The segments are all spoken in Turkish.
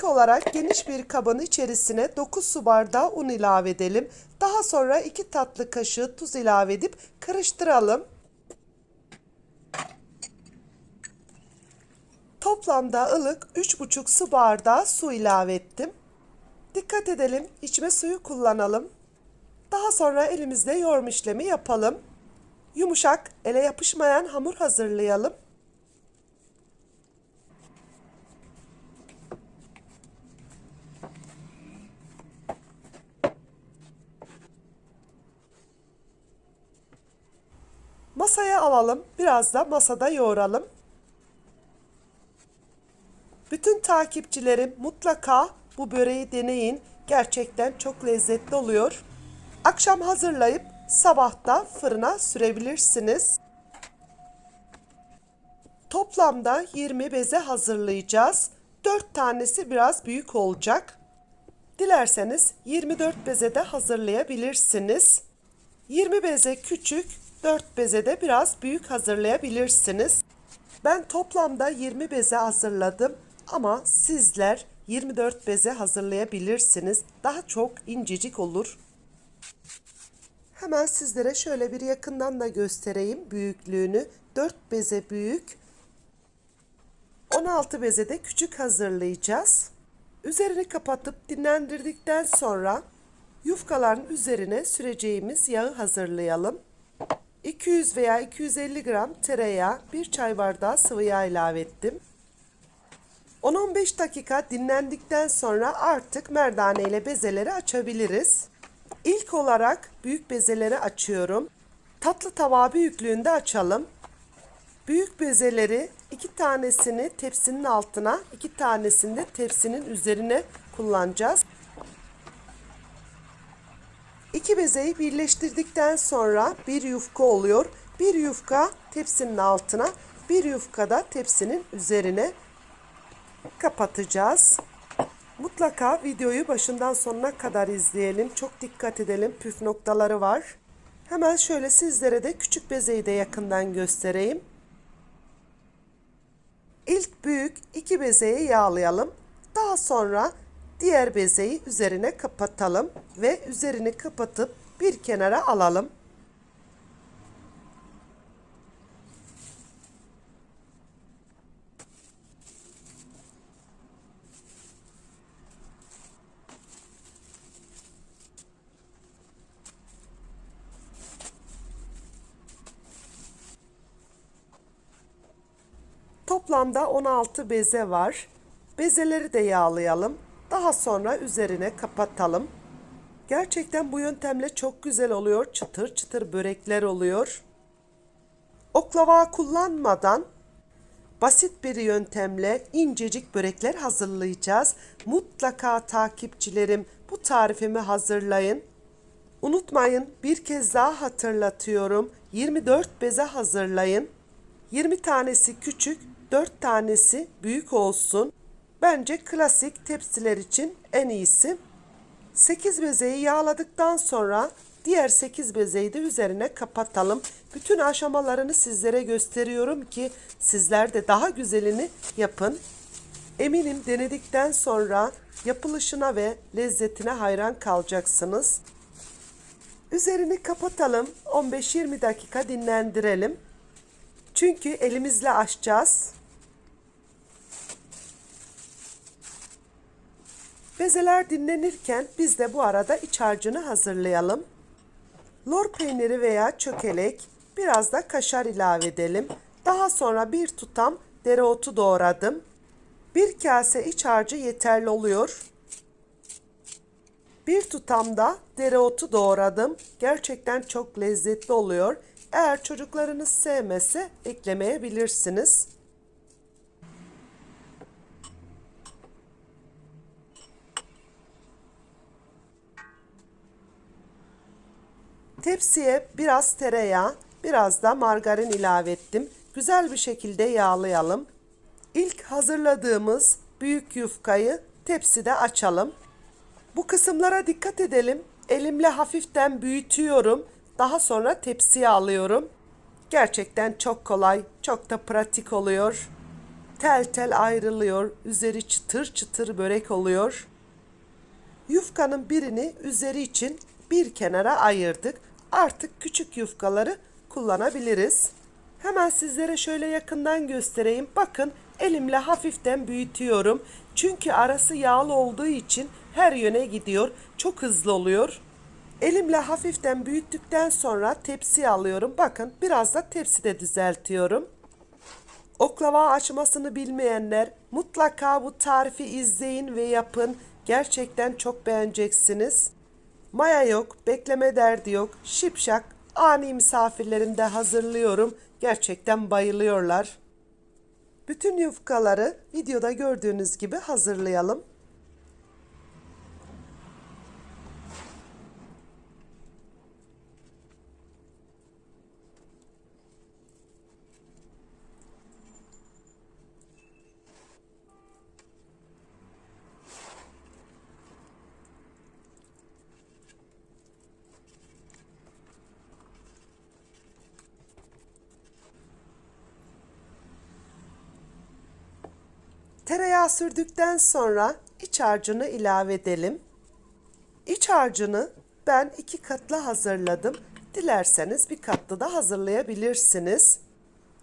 İlk olarak geniş bir kabın içerisine 9 su bardağı un ilave edelim. Daha sonra 2 tatlı kaşığı tuz ilave edip karıştıralım. Toplamda ılık 3,5 su bardağı su ilave ettim. Dikkat edelim, içme suyu kullanalım. Daha sonra elimizde yoğurma işlemi yapalım. Yumuşak, ele yapışmayan hamur hazırlayalım. Masaya alalım. Biraz da masada yoğuralım. Bütün takipçilerim mutlaka bu böreği deneyin. Gerçekten çok lezzetli oluyor. Akşam hazırlayıp sabahta fırına sürebilirsiniz. Toplamda 20 beze hazırlayacağız. 4 tanesi biraz büyük olacak. Dilerseniz 24 beze de hazırlayabilirsiniz. 20 beze küçük, 4 beze de biraz büyük hazırlayabilirsiniz. Ben toplamda 20 beze hazırladım ama sizler 24 beze hazırlayabilirsiniz. Daha çok incecik olur. Hemen sizlere şöyle bir yakından da göstereyim büyüklüğünü. 4 beze büyük, 16 beze de küçük hazırlayacağız. Üzerini kapatıp dinlendirdikten sonra yufkaların üzerine süreceğimiz yağı hazırlayalım. 200 veya 250 gram tereyağı, 1 çay bardağı sıvı yağ ilave ettim. 10-15 dakika dinlendikten sonra artık merdane ile bezeleri açabiliriz. İlk olarak büyük bezeleri açıyorum. Tatlı tava büyüklüğünde açalım. Büyük bezeleri iki tanesini tepsinin altına, iki tanesini de tepsinin üzerine kullanacağız. İki bezeyi birleştirdikten sonra bir yufka oluyor. Bir yufka tepsinin altına, bir yufka da tepsinin üzerine kapatacağız. Mutlaka videoyu başından sonuna kadar izleyelim. Çok dikkat edelim. Püf noktaları var. Hemen şöyle sizlere de küçük bezeyi de yakından göstereyim. İlk büyük iki bezeyi yağlayalım. Daha sonra diğer bezeyi üzerine kapatalım ve üzerini kapatıp bir kenara alalım. Toplamda 16 beze var. Bezeleri de yağlayalım. Daha sonra üzerine kapatalım. Gerçekten bu yöntemle çok güzel oluyor. Çıtır çıtır börekler oluyor. Oklava kullanmadan basit bir yöntemle incecik börekler hazırlayacağız. Mutlaka takipçilerim bu tarifimi hazırlayın. Unutmayın bir kez daha hatırlatıyorum. 24 beze hazırlayın. 20 tanesi küçük, 4 tanesi büyük olsun. Bence klasik tepsiler için en iyisi. 8 bezeyi yağladıktan sonra diğer 8 bezeyi de üzerine kapatalım. Bütün aşamalarını sizlere gösteriyorum ki sizler de daha güzelini yapın. Eminim denedikten sonra yapılışına ve lezzetine hayran kalacaksınız. Üzerini kapatalım. 15-20 dakika dinlendirelim. Çünkü elimizle açacağız. Bezeler dinlenirken biz de bu arada iç harcını hazırlayalım. Lor peyniri veya çökelek, biraz da kaşar ilave edelim. Daha sonra bir tutam dereotu doğradım. Bir kase iç harcı yeterli oluyor. Bir tutam da dereotu doğradım. Gerçekten çok lezzetli oluyor. Eğer çocuklarınız sevmese eklemeyebilirsiniz. Tepsiye biraz tereyağı, biraz da margarin ilave ettim. Güzel bir şekilde yağlayalım. İlk hazırladığımız büyük yufkayı tepside açalım. Bu kısımlara dikkat edelim. Elimle hafiften büyütüyorum. Daha sonra tepsiye alıyorum. Gerçekten çok kolay, çok da pratik oluyor. tel tel ayrılıyor. Üzeri çıtır çıtır börek oluyor. Yufkanın birini üzeri için bir kenara ayırdık. Artık küçük yufkaları kullanabiliriz. Hemen sizlere şöyle yakından göstereyim. Bakın elimle hafiften büyütüyorum. Çünkü arası yağlı olduğu için her yöne gidiyor. Çok hızlı oluyor. Elimle hafiften büyüttükten sonra tepsiye alıyorum. Bakın biraz da tepside düzeltiyorum. Oklava açmasını bilmeyenler mutlaka bu tarifi izleyin ve yapın. Gerçekten çok beğeneceksiniz. Maya yok, bekleme derdi yok. Şipşak ani misafirlerimde hazırlıyorum. Gerçekten bayılıyorlar. Bütün yufkaları videoda gördüğünüz gibi hazırlayalım. Tereyağı sürdükten sonra iç harcını ilave edelim. İç harcını ben iki katlı hazırladım. Dilerseniz bir katlı da hazırlayabilirsiniz.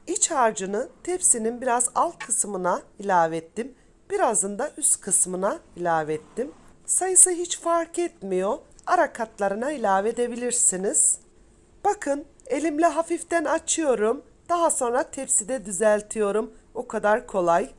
İç harcını tepsinin biraz alt kısmına ilave ettim. Birazını da üst kısmına ilave ettim. Sayısı hiç fark etmiyor. Ara katlarına ilave edebilirsiniz. Bakın elimle hafiften açıyorum. Daha sonra tepside düzeltiyorum. O kadar kolay.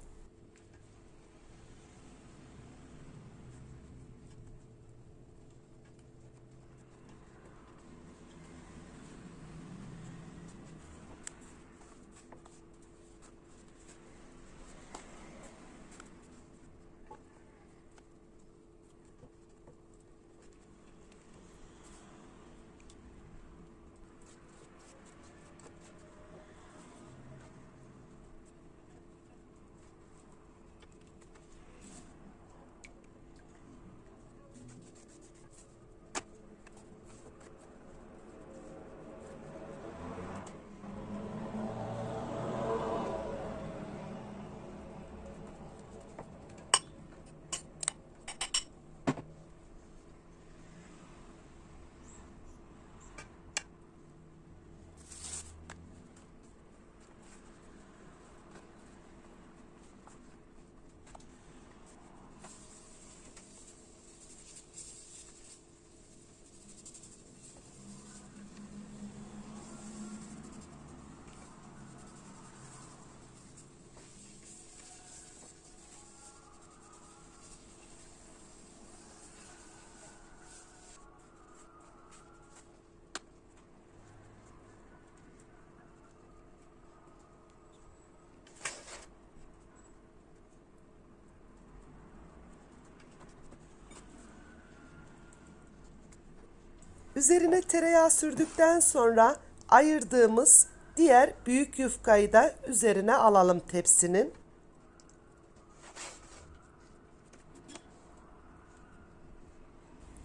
Üzerine tereyağı sürdükten sonra ayırdığımız diğer büyük yufkayı da üzerine alalım tepsinin.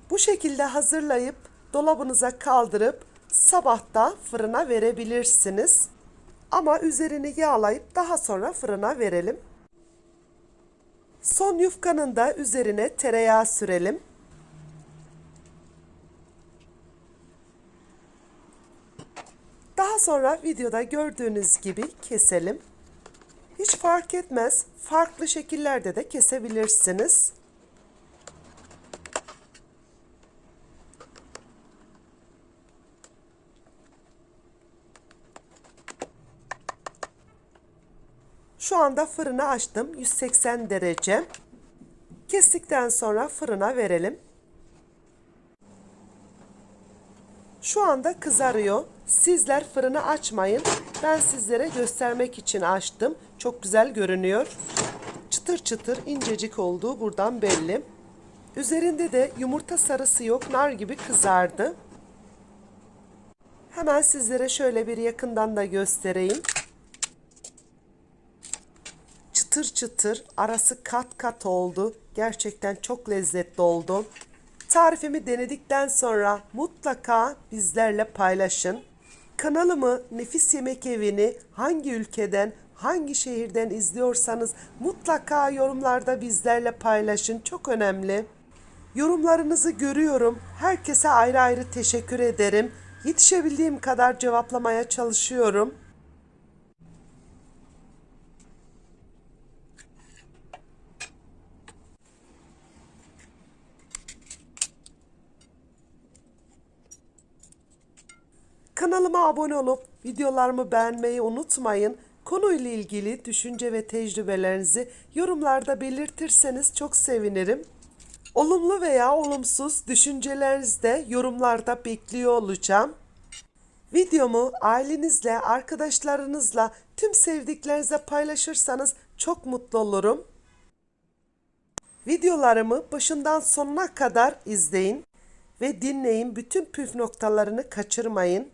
Bu şekilde hazırlayıp dolabınıza kaldırıp sabahta fırına verebilirsiniz. Ama üzerini yağlayıp daha sonra fırına verelim. Son yufkanın da üzerine tereyağı sürelim. Sonra videoda gördüğünüz gibi keselim. Hiç fark etmez. Farklı şekillerde de kesebilirsiniz. Şu anda fırını açtım 180 derece. Kestikten sonra fırına verelim. Şu anda kızarıyor. Sizler fırını açmayın. Ben sizlere göstermek için açtım. Çok güzel görünüyor. Çıtır çıtır incecik olduğu buradan belli. Üzerinde de yumurta sarısı yok. Nar gibi kızardı. Hemen sizlere şöyle bir yakından da göstereyim. Çıtır çıtır arası kat kat oldu. Gerçekten çok lezzetli oldu. Tarifimi denedikten sonra mutlaka bizlerle paylaşın. Kanalımı Nefis Yemek Evi'ni hangi ülkeden, hangi şehirden izliyorsanız mutlaka yorumlarda bizlerle paylaşın. Çok önemli. Yorumlarınızı görüyorum. Herkese ayrı ayrı teşekkür ederim. Yetişebildiğim kadar cevaplamaya çalışıyorum. Kanalıma abone olup videolarımı beğenmeyi unutmayın. Konuyla ilgili düşünce ve tecrübelerinizi yorumlarda belirtirseniz çok sevinirim. Olumlu veya olumsuz düşüncelerinizi de yorumlarda bekliyor olacağım. Videomu ailenizle, arkadaşlarınızla, tüm sevdiklerinize paylaşırsanız çok mutlu olurum. Videolarımı başından sonuna kadar izleyin ve dinleyin. Bütün püf noktalarını kaçırmayın.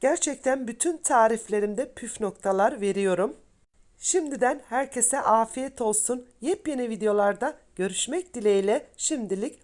Gerçekten bütün tariflerimde püf noktalar veriyorum. Şimdiden herkese afiyet olsun. Yepyeni videolarda görüşmek dileğiyle şimdilik